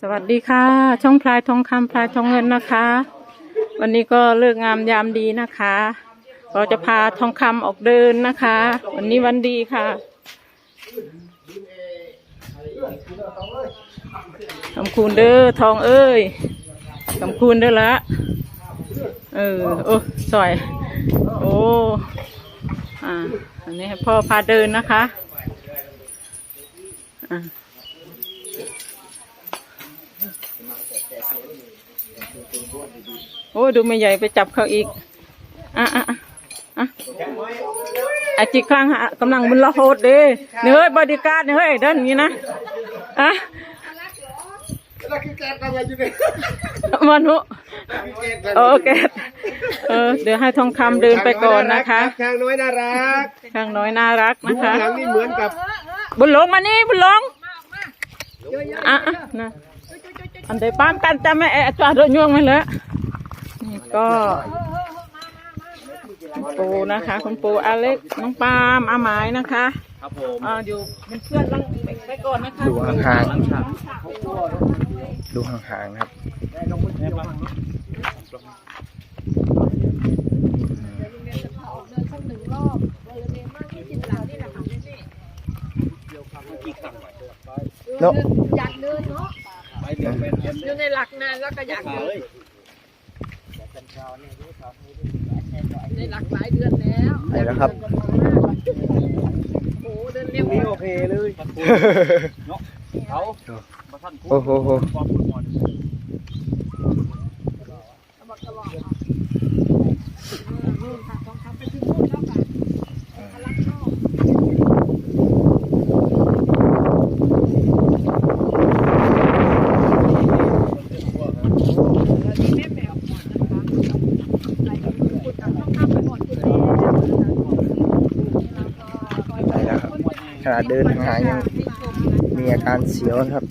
สวัสดีค่ะ ช่องพลายทองคำพลายทองเงินนะคะ วันนี้ก็เลิกงามยามดีนะคะ เราจะพาทองคำออกเดินนะคะ วันนี้วันดีค่ะคำคูณเด้อทองเอ้ยคำคูณเด้อละเออโอ้สวยโอ้อ่าอันนี้พ่อพาเดินนะคะอ่า โอ้ดูไม่ใหญ่ไปจับเขาอีก อะอะอะอะไอจิกครั้งฮะกำลังมันละโหดเด้เนี่ยเฮ้ยบอดี้การ์ดเนี่ยเฮ้ยเดินอย่างนี้นะอะแล้วคือแกทำอะไรอยู่เนี่ยมานุโอเคเออเดี๋ยวให้ทองคำเดินไปก่อนนะคะช้างน้อยน่ารักข้างน้อยน่ารักดูนะคะหลังนี่เหมือนกับ บุญหลงมานี่บุญหลงอะอะนะอันเดยวป้ามกันจะไม่แอะจอดรถยวงมาเลยนี่ ก็คุณปูนะคะ คุณปูอาเล็กน้องปาล์มอาหมายนะคะครับผมอ่าอยู่เป็นเพื่อนลังไปก่อนนะคะดูห่างๆดูห่างๆนะครับเนาะอยากเดินเนาะอยู่ในหลักนานแล้วก็อยากเดิน ในหลักหลายเดือนแล้วไปแล้วครับ โอ้โหเดินเร็วนี่โอเคเลยเขาโอ้โหโหไปแล้วครับ ขณะเดินห่างๆยังมีอาการเสียวนะครับ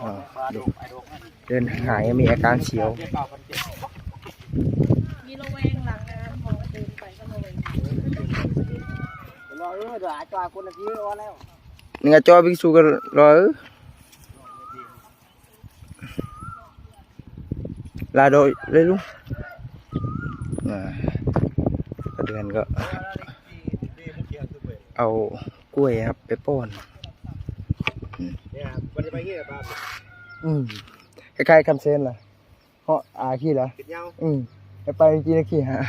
อ่าดูเดินห่างๆยังมีอาการเสียวมีระแวงหลังนะมองเดินไปก็ระแวงรอเออเดี๋ยวอาจารย์คนละทีรอแล้วนี่ไงจอบิ๊กซูก็รอเออ ลาโดยเลยลุงอ่าก็เดือนก็เอากล้วยครับไปป้อนอืมคล้ายๆคำเซนล่ะเพราะอาขี้ละติดเงาอืมไปไปจีนขี้ฮะ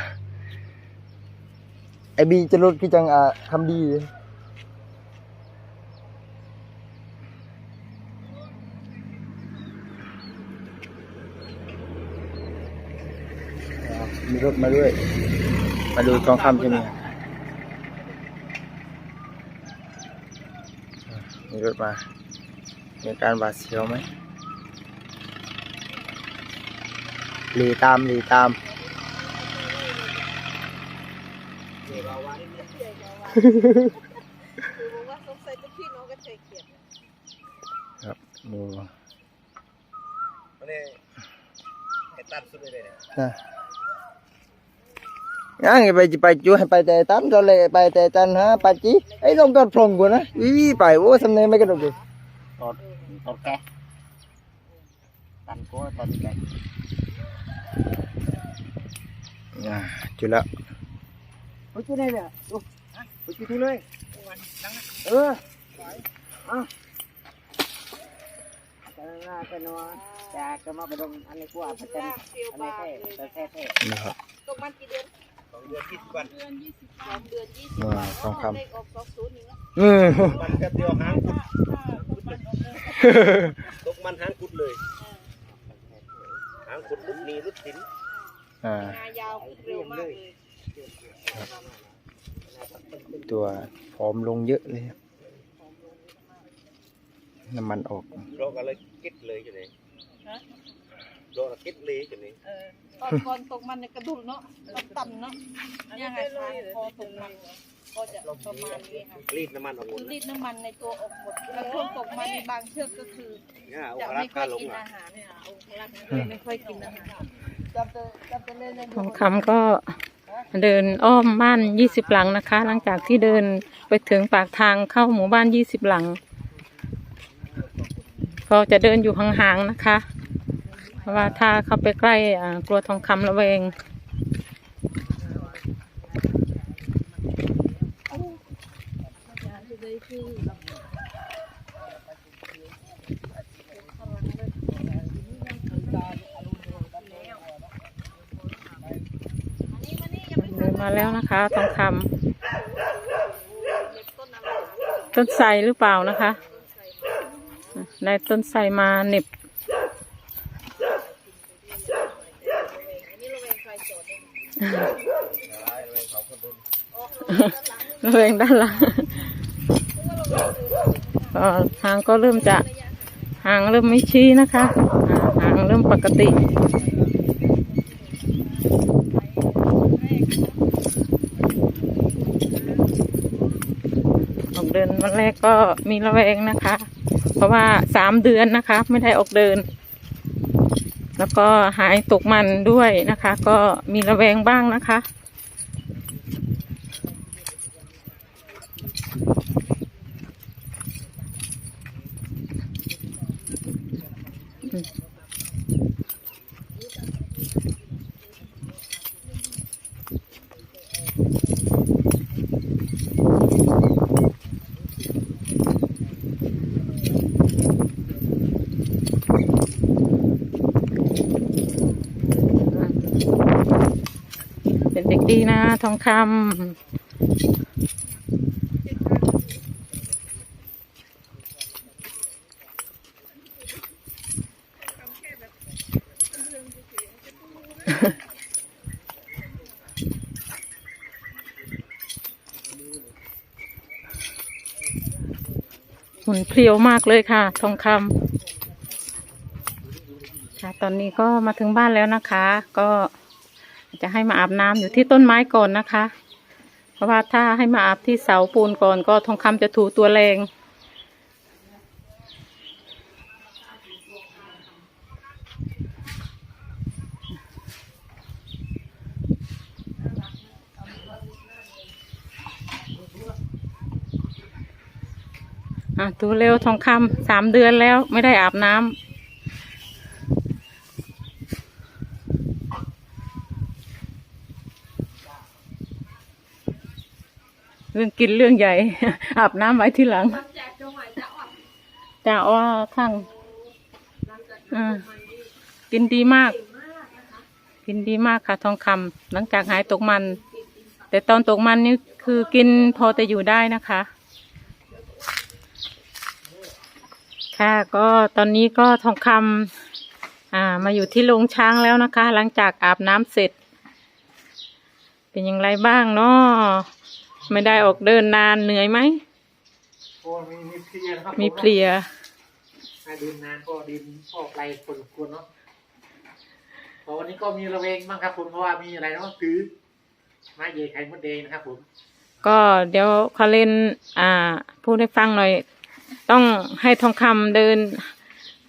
ไอบีจะลดคือจังอาทำดี มีรถมาด้วย มาดูทองคำใช่ไหมครับอ่ามีรถมา มีอาการบาดเสียวไหมหลีตามหลีตามคือว่าสงสัยจะพี่น้องก็ใจเขียดครับดูอันนี้ไอ้ตัดสุดเลยเนี่ยนะ งั้นไปไปจูให้ไปแต่ตั้มเราเลยไปแต่ตันฮะไปจีไอ้ลงก็พรมกูนะวิวิไปโอ้สำเนียงไม่กระโดดดิตอนตอนแกตันก็ตอนแกอ่าจุดแล้วไปจุดไหนเนี่ยดูไปจุดที่เลยเอออะจะน่าจะนัวจะก็มาไปดมอันนี้กว่าประจันอันนี้แท้แท้แท้นะครับตกมันกี่เดือน สองเดือนยี่สิบวันเดือนยี่สิบสองเดือนยี่สิบอ่าทองคเลขออกสองศูนย์นี่นะำอืมมันแป๊บเดียวหางกุดตกมันหางกุดเลย หางกุดลุกนีลุกสินอ่า งายาวเร็วมากเลย ตัวผอมลงเยอะเลยครับน้ำมันออกรอกันเลยกิดเลยจังเลยรอกิดเลยจังเลยเออ ตอนก่อนตกมันเนี่ยกระดุลเนาะต่ำๆเนาะยังไงคะพอตกมันก็จะประมาณนี้ค่ะรีดน้ำมันออกหมคุดณรีดน้ำมันในตัวออกหมดแล้วช่วงตกมันในบางเชือกก็คือเนี่ยโอ้จะรัไม่กค่กาอยลงกินอะอาหารเนี่ยค่ะองค์พระไม่ค่อยกินอาหารจับแต่จับแต่เล่นเล่นทองคำก็เดินอ้อมบ้านยี่สิบหลังนะคะ หลังจากที่เดินไปถึงปากทางเข้าหมู่บ้านยี่สิบหลัง ก็จะเดินอยู่ห่างๆนะคะ เพราะว่าถ้าเข้าไปใกล้กลัวทองคำระแวงมาแล้วนะคะทองคำต้นไทรหรือเปล่านะคะ ได้ต้นไทรมาเน็บ ระเวงด้านหลังทางก็เริ่มจะหางเริ่มไม่ชี้นะคะอ่าหางเริ่มปกติออกเดินวันแรกก็มีระแวงนะคะ เพราะว่าสามเดือนนะคะ ไม่ได้ออกเดิน แล้วก็หายตกมันด้วยนะคะ ก็มีระแวงบ้างนะคะ ดีนะ ทองคำหุ่นเพรียวมากเลยค่ะ ทองคำค่ะ ตอนนี้ก็มาถึงบ้านแล้วนะคะ ก็ จะให้มาอาบน้ำอยู่ที่ต้นไม้ก่อนนะคะ เพราะว่าถ้าให้มาอาบที่เสาปูนก่อนก็ทองคำจะถูตัวแรงอะถูเร็วทองคำสามเดือนแล้วไม่ได้อาบน้ำ เรื่องกินเรื่องใหญ่ อาบน้ำไว้ทีหลังจะอ้อข้างอ่ากินดีมาก กินดีมากค่ะ ทองคำหลังจากหายตกมัน แต่ตอนตกมันนี่คือกินพอแต่อยู่ได้นะคะ ค่ะก็ตอนนี้ก็ทองคำอ่า มาอยู่ที่โรงช้างแล้วนะคะ หลังจากอาบน้ำเสร็จ เป็นอย่างไรบ้างเนาะ ไม่ได้ออกเดินนานเหนื่อยไหมโอ้มีมีเพลียนะครับมีเพลียมาดินนานก็ดินออกไรคนควรเนาะพอวันนี้ก็มีระเวงบ้างครับผมเพราะว่ามีอะไรเนาะคือไม้เยไข่มดแดงนะครับผมก็เดี๋ยวเขาเล่นอ่า พูดให้ฟังหน่อย ต้องให้ทองคำเดิน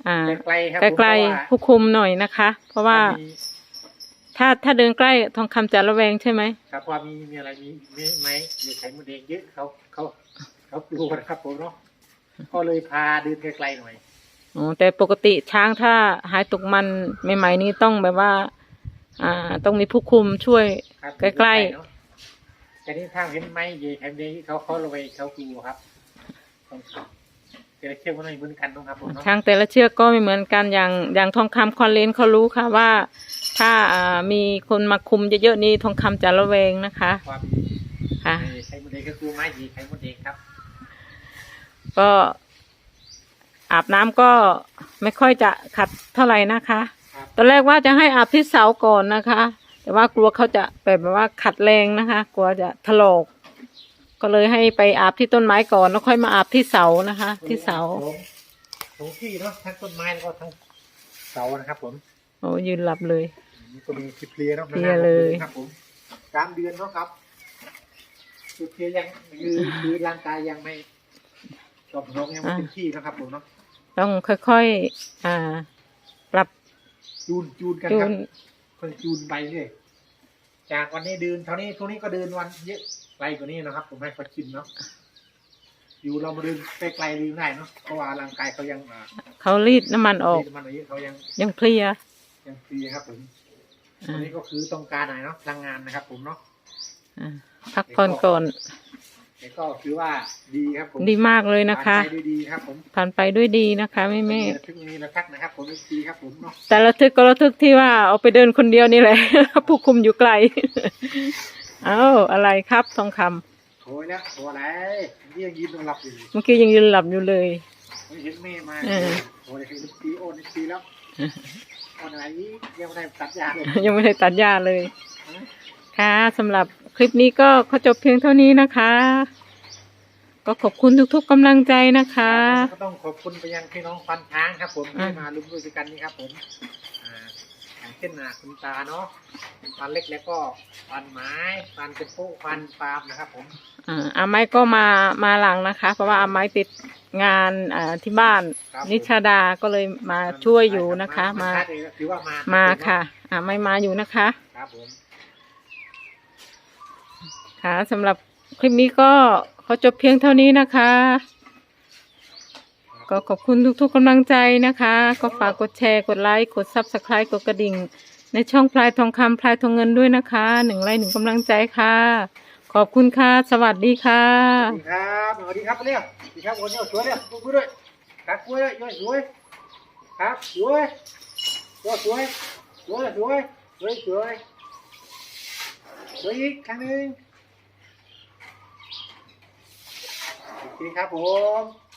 อ่าไกลๆครับไกลๆผู้คุมหน่อยนะคะ เพราะว่ามี ถ้าถ้าเดินใกล้ทองคำจะระแวงใช่ไหมครับเพราะว่ามีมีอะไรมีมีไม้เยไข่มดแดงเยอะเขาเขาเขากลัวนะครับผมเนาะก็เลยพาเดินไกลๆหน่อยอ๋อแต่ปกติช้างถ้าหายตกมันใหม่ ๆ นี้ต้องแบบว่า อ่า ต้องมีผู้คุมช่วยครับใกล้ๆ เนาะแต่นี่ถ้าเห็นไม้เยไข่มดแดงที่เขาเขาระเวงเขากลัวครับต้อง แต่ละเชือกมันไม่เหมือนกันเนาะครับผมเนาะช้างแต่ละเชือกก็ไม่เหมือนกันอย่างอย่างทองคำคอนเลนเขารู้ค่ะว่า ถ้าอ่ามีคนมาคุมเยอะๆนี่ทองคำจะระแวงนะคะ ความค่ะ ไข่มดแดงก็คือไม้ยีไข่มดแดงครับก็อาบน้ำก็ไม่ค่อยจะขัดเท่าไหร่นะคะ ครับตอนแรกว่าจะให้อาบที่เสาก่อนนะคะ แต่ว่ากลัวเขาจะแบบว่าขัดแรงนะคะ กลัวจะถลอก ก็เลยให้ไปอาบที่ต้นไม้ก่อนแล้วค่อยมาอาบที่เสานะคะ ที่เสาผมผมที่เนาะทั้งต้นไม้แล้วก็ทั้งเสานะครับ ผมโอ้ยืนหลับเลยนี่ก็มีสิเพลียเนาะเพลียเลยครับผมกลางเดือนเนาะครับคือเพลียยังคือคือร่างกายยังไม่ตอบสนองยังไม่เต็มที่นะครับผมเนาะต้องค่อยๆอ่า ปรับจูนจูนกันจูครับนค่อยๆจูนไปเรื่อยจากวันนี้เดินเท่านี้ทุกนี้ก็เดินวันเยอะไก ลกว่านี้นะครับ ผมให้เขาชินเนาะอยู่เรามาเดินไกลๆดีไม่ได้เนาะเพราะว่าร่างกายเขายังอ่าเขารีดน้ำมันออก ที่มันอายุเขายังยังเพลียยังฟรีครับผมอ่าอันนี้ก็คือต้องการหน่อยเนาะพลังงานนะครับ ผมเนาะอ่าพักผ่อนก่อน แต่ก็คือว่าดีครับผมดีมากเลยนะคะ ผ่าไปด้วยดีครับ ผมผ่านไปด้วยดีนะคะแม่แม่ระทึกมีระทักนะครับ ผมดีครับผมเนาะแต่ระทึกก็ระทึกที่ว่าเอาไปเดินคนเดียวนี่แหละ ผู้คุมอยู่ไกล เอ้าอะไรครับทองคำโอยแล้วโอยอะไรนี่ยังยืนนอนหลับอยู่เมื่อกี้ยังยืนหลับอยู่เลย ไม่เห็นแม่มาเออ โอ้ยเห็นตีโอนตีแล้วโอนอะไรนี้ยังไม่ได้ตัดยาเลย ยังไม่ได้ตัดหญ้าเลย ค่ะสำหรับคลิปนี้ก็ขอจบเพียงเท่านี้นะคะ ก็ขอบคุณทุกๆกำลังใจนะคะ ก็ต้องขอบคุณไปยังพี่น้องฟันช้างครับผมอ่าที่มาลุ้มด้วยกันนี่ครับผมอ่าอย่าง เช่นนาคุณตาเนาะฟันเล็กแล้วก็ฟันไม้ฟันเป็นโป๊ะฟันปาล์มนะครับ ผมอ่าอาไม้ก็มามาหลังนะคะ เพราะว่าอาไม้ติดงานอ่าที่บ้านนิชาดาก็เลยมาช่วยอยู่นะคะ มาถือว่ามามามาค่ะอาไม้มาอยู่นะคะครับผมค่ะสำหรับคลิปนี้ก็ขอจบเพียงเท่านี้นะคะ ก็ขอบคุณทุกๆกำลังใจนะคะ ก็ฝากกดแชร์ กดไลค์ กดซับสไครต์กดกระดิ่ง ในช่องพลายทองคำพลายทองเงินด้วยนะคะหนึ่งไลค์หนึ่งกำลังใจค่ะ ขอบคุณค่ะ สวัสดีค่ะ สวัสดีครับสวัสดีครับเรียกสวัสดีครับวันนี้สวยเลยดูดูด้วยครับสวยเลยสวยสวยครับสวยสวยสวยสวยสวยสวยสวยสวยอีกครั้งหนึ่งโอเคครับผม